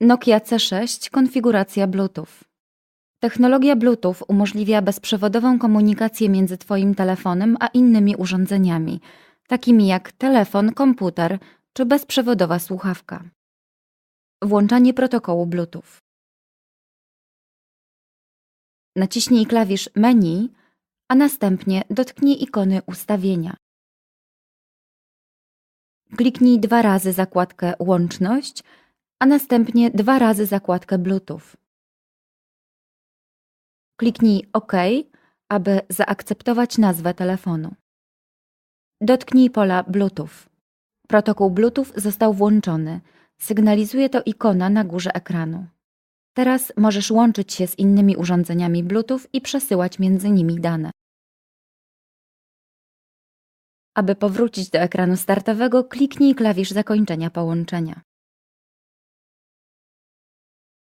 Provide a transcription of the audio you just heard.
Nokia C6 konfiguracja Bluetooth. Technologia Bluetooth umożliwia bezprzewodową komunikację między Twoim telefonem a innymi urządzeniami, takimi jak telefon, komputer czy bezprzewodowa słuchawka. Włączanie protokołu Bluetooth. Naciśnij klawisz Menu, a następnie dotknij ikony Ustawienia. Kliknij dwa razy zakładkę Łączność, a następnie dwa razy zakładkę Bluetooth. Kliknij OK, aby zaakceptować nazwę telefonu. Dotknij pola Bluetooth. Protokół Bluetooth został włączony. Sygnalizuje to ikona na górze ekranu. Teraz możesz łączyć się z innymi urządzeniami Bluetooth i przesyłać między nimi dane. Aby powrócić do ekranu startowego, kliknij klawisz zakończenia połączenia.